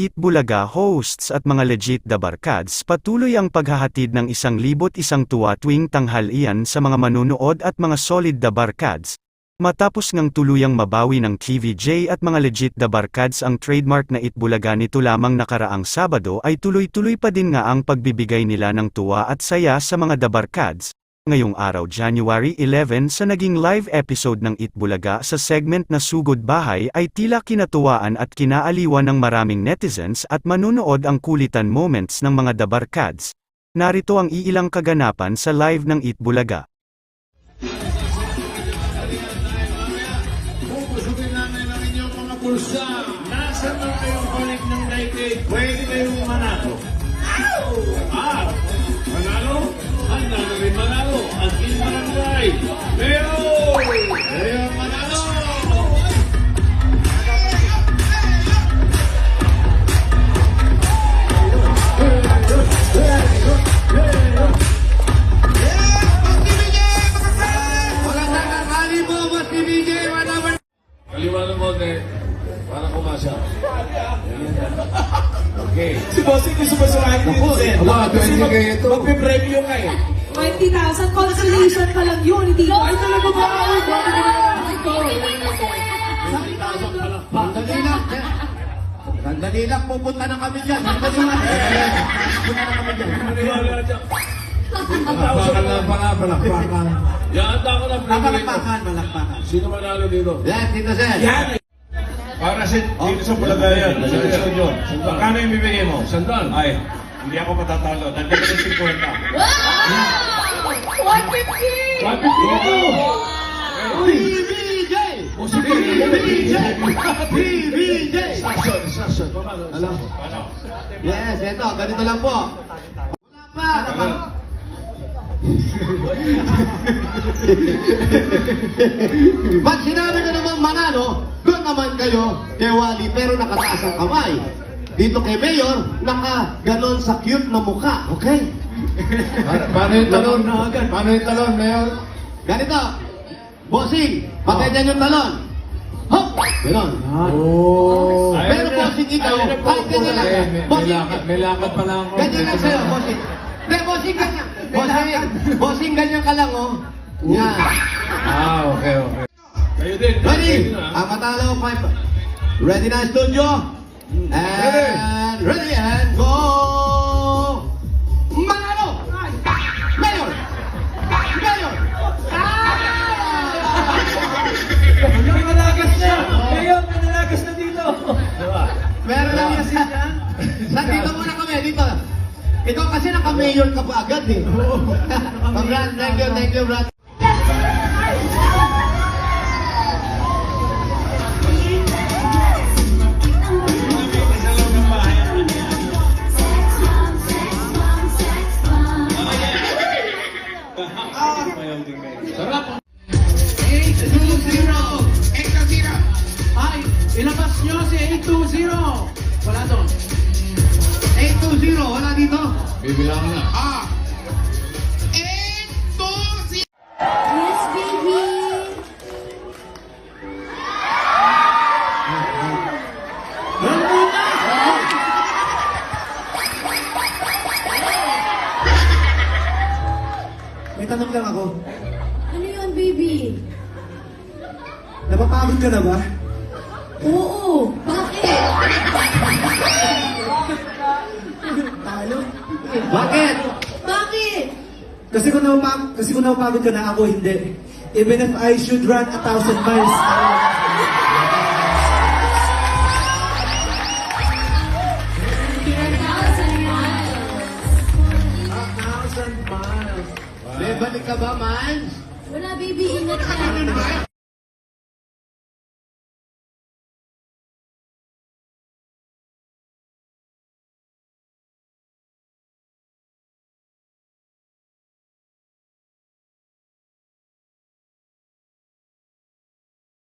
Itbulaga hosts at mga legit dabarkads patuloy ang paghahatid ng isang libot isang tuwa tuwing tanghalian sa mga manunood at mga solid dabarkads. Matapos ngang tuluyang mabawi ng TVJ at mga legit dabarkads ang trademark na Itbulaga nito lamang nakaraang Sabado ay tuloy-tuloy pa din nga ang pagbibigay nila ng tuwa at saya sa mga dabarkads. Ngayong araw January 11 sa naging live episode ng Itbulaga sa segment na Sugod Bahay ay tila kinatuwaan at kinaaliwan ng maraming netizens at manunood ang kulitan moments ng mga dabarkads. Narito ang iilang kaganapan sa live ng Itbulaga. Pupusukin namin ang inyong mga pulsa. Nasa na kayong balik ng 98? Pwede kayong manalo. Ah! PBJ, wala ba? Kaliwanag mo, te. Para kumasa. Okay. Si Bossing gusto ba sumahin Naku, dito, aba, 20 kayo ito. Magpipremyo ka eh. 20,000 consolation pa lang yun, hindi ko. Ay talaga ba? Ay, grabe naman ito. Sandali lang. eh. Sandali lang, pupunta na kami dyan. Sandali lang. Pupunta na kami dyan. Palakpakan lang pala, palakpakan. Yata ko na Ah, palakpakan, palakpakan. Sino manalo dito? Yan, Tito Sen. Yan! Para sa dito sa sa studio. Magkano yung bibigay mo? Sandal. Ay, hindi ako matatalo. Dagdag ko 50. 150! 150 PBJ! PBJ! PBJ! Instruction. Paano? Alam. Yes, eto, ganito lang po. Wala pa. Pag sinabi ko naman manalo, doon naman kayo kay Wally, pero nakataas ang kamay. Dito kay Mayor, naka ganon sa cute na mukha, okay? Paano yung talon? Paano yung talon, Mayor? Ganito, bossing, patayin yung talon. Hop! Ganon. Oh. Pero bossing ikaw, kahit ganyan lang. May, may, Bossing, lakad, may lakad pa lang ako. Ganyan lang sa'yo, bossing. Hindi, bossing ganyan. Bossing, bossing ganyan ka lang, oh. Yan. Ah, okay, okay. Kayo din. Ready? Ah. Ang matalo, five. Ready na, studio? And ready, and go! Manalo! Meron lang yan siya. Nandito muna kami, dito. Ikaw kasi naka-mayor ka pa agad eh. Congrats, thank you, thank you, Brad. Nyo si 820. Wala doon. 820, wala dito? Bibilangan na. Ah! Yes, baby! May tanong lang ako. Ano yun, baby? Napapagod ka na ba? Oo, bakit? Talo. Bakit? Bakit? Kasi kung napapagod, kasi kung napapagod ka na, ako hindi. Even if I should run a thousand miles, May balik ka ba, man? Wala, baby. Ingat ka.